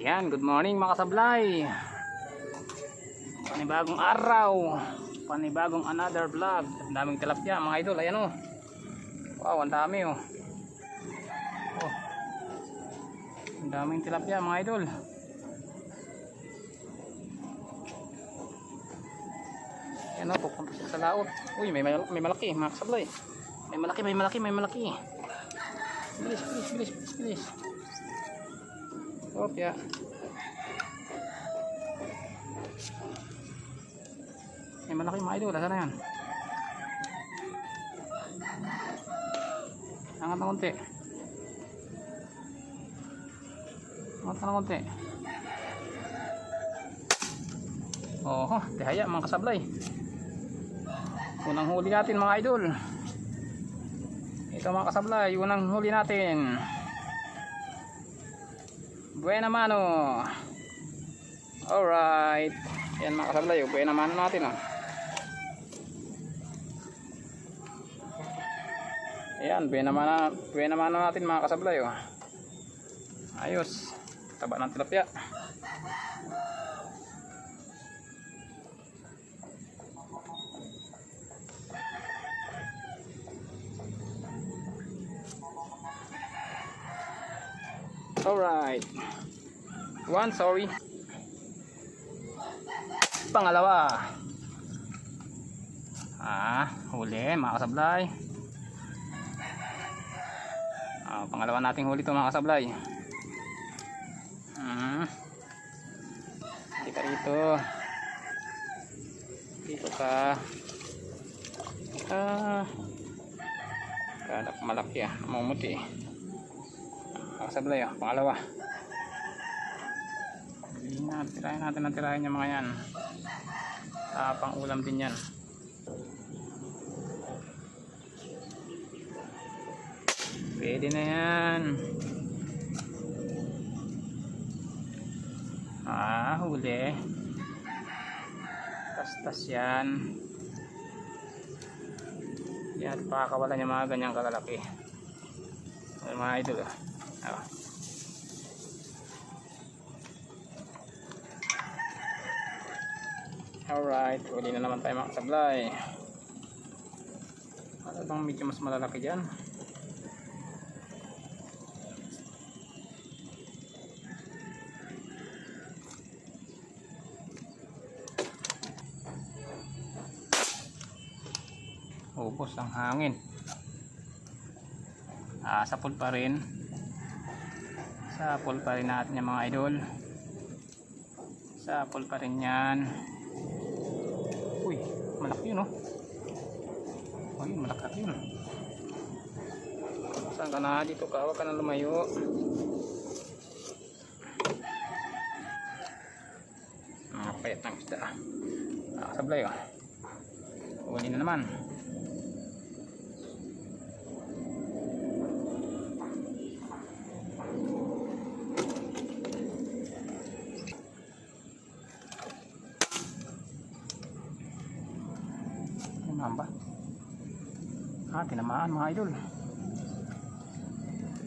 Yan, good morning mga kasablay. Panibagong araw. Panibagong another vlog. Ang daming tilapia mga idol. Ayan o. Wow, ang dami o. Oh. Ang daming tilapia mga idol. Ayan o, pupunta sila sa laot. Uy, may, mal- may malaki mga kasablay. May malaki, may malaki, may malaki. Bilis, bilis, bilis, bilis, bilis. Hop, ya. May malaki mga idol. Saan na yan? Angat na konti. Angat na konti. Oho, tihaya mga kasablay. Unang huli natin mga idol. Ito mga kasablay, unang huli natin. Buena mano. Alright. Yan mga kasablay, buena mano natin oh. Ayan, buena mano, buena mano natin mga kasablay oh. Ayos. Taba ng tilapia. Alright. One, sorry. Pangalawa. Ah, huli mga kasablay. Ah, pangalawa nating huli to mga kasablay. Hmm. Ka rito. Dito ka. Ah. Kada malaki ah. Mamumuti eh kasablay oh, pangalawa. Bilhin na, tirahin natin ang tirahin yung mga yan. Ah, pang ulam din yan. Pwede na yan. Ah huli. Tastas yan. Yan pakakawalan yung mga ganyang kalalaki. Mga idol ah Oh. Alright, uli na naman tayo mga kasablay. Ano bang medyo mas malalaki dyan? Ubos ang hangin. Ah, sapul pa rin sapol pa rin natin yung mga idol. Sapol pa rin yan. Uy malaki yun oh. Uy malaki yun. Saan ka na? Dito ka. Huwag ka na lumayo. Mga payat ng isda. Nakasablay oh. Huli na naman Tinamaan ba? Ah, tinamaan mga idol.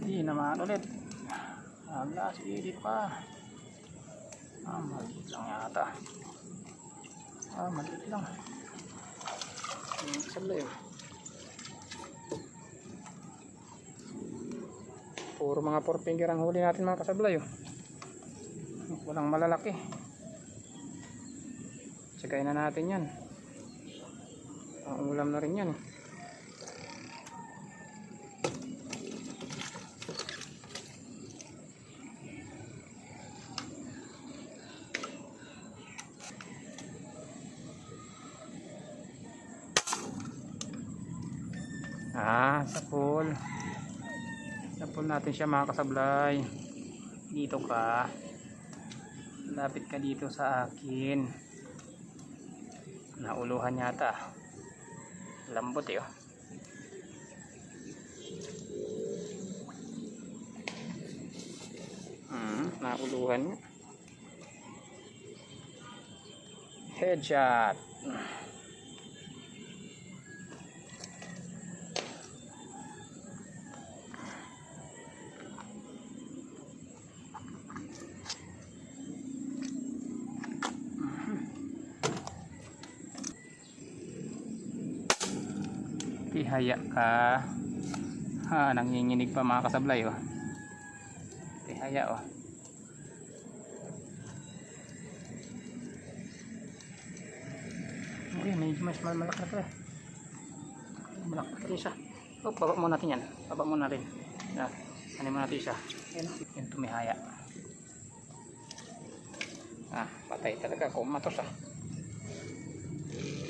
Tinamaan ulit. Hala, sige pa. Ah, maliit lang yata. Ah, maliit lang. Sablay oh. Puro mga four finger ang huli natin mga kasablay oh. Walang malalaki. Tsagayin na natin yan. Ang ulam na rin yan. eh. Ah, sa pool natin siya mga kasablay. Dito ka. Lapit ka dito sa akin. Nauluhan yata lambot eh oh. Hmm, nauluhan niya. Headshot. Tihaya ka. Ha, nanginginig pa mga kasablay oh. Tihaya oh. Uy, medyo mas mal- malaki na pala. Malaki rin siya. Oh, baba muna natin yan. Baba muna rin. Yan. Ano muna natin siya. Yan oh. Yung tumihaya. Ah, patay talaga. Kumatos ah.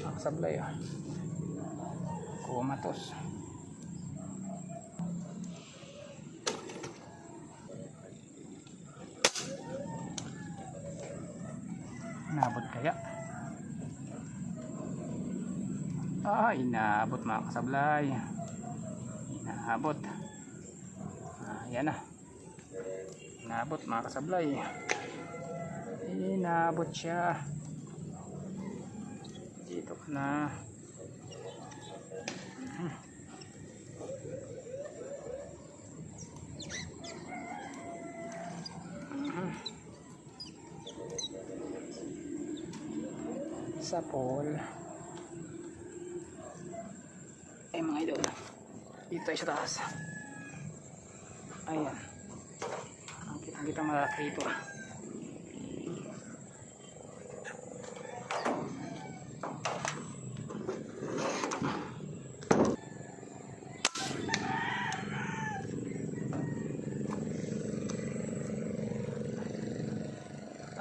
Ang sablay ah. Kumatos. Nabot kaya? Ah, inaabot mga kasablay. Inaabot. Ah, yan na. Inaabot mga kasablay. Inaabot siya. Dito na. Mhm. Sa pool. Eh mga idol. Dito tayo sa taas. Ayan. Ang kitang kita malaki ito. Ah,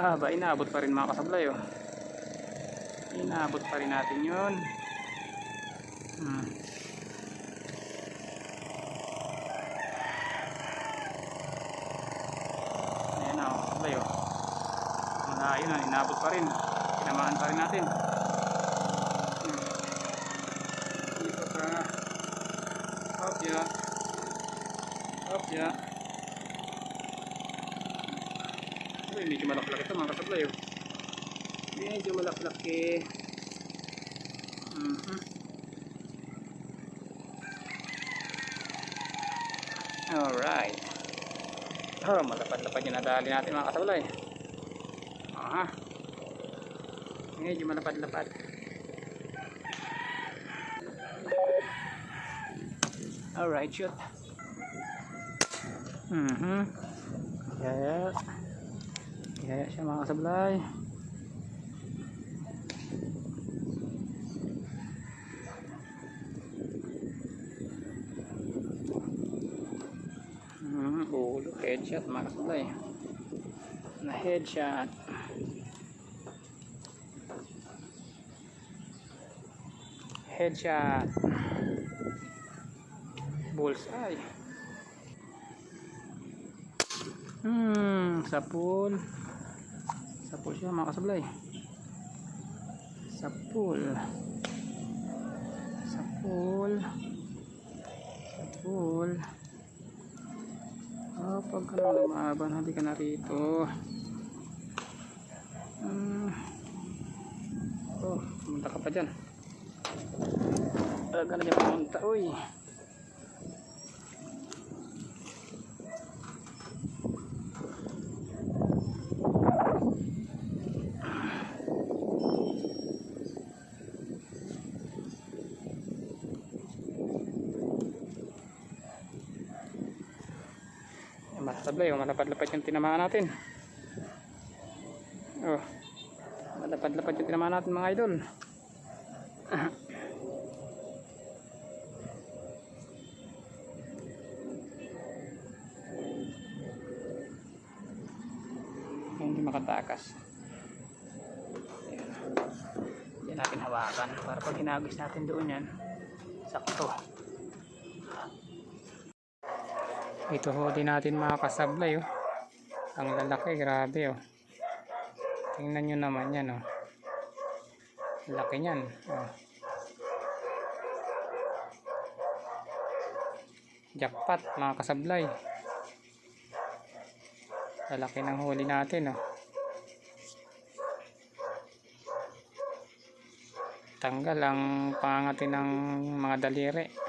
ba, inaabot pa rin mga kasablay, oh. Inaabot pa rin natin yun. Hmm. Ayan na, oh, kasablay, oh. Malayo na, inaabot pa rin. Tinamaan pa rin natin. Hmm. Dito ka. Ya. Uy, medyo malaki-laki ito mga kasablay oh. Medyo malaki-laki. Mhm. Alright. Oh, malapad-lapad yung nadali natin mga kasablay. Aha. Medyo malapad-lapad. Alright, shoot. Mhm. Yeah. Kaya siya mga kasablay. Hmm, ulo, headshot mga kasablay. Na headshot. Headshot. Bullseye. Hmm, sa pool. Siya mga kasablay. Sa pool. Sa pool. Sa pool. Oh, pag ka na lumaban, hindi ka na rito. Hmm. Oh, pumunta ka pa dyan. Talaga na dyan pumunta. Uy. Masasablay, yung malapad-lapad yung tinamaan natin. Oh. Malapad-lapad yung tinamaan natin mga idol. hindi makatakas. Ayan. Yan natin hawakan para pag hinagis natin doon yan, sakto. Ito huli natin mga kasablay oh. Ang lalaki, grabe oh. Tingnan nyo naman yan oh. Laki niyan. Oh. Jackpot mga kasablay. Lalaki ng huli natin oh. Tanggal ang pangangati ng mga daliri.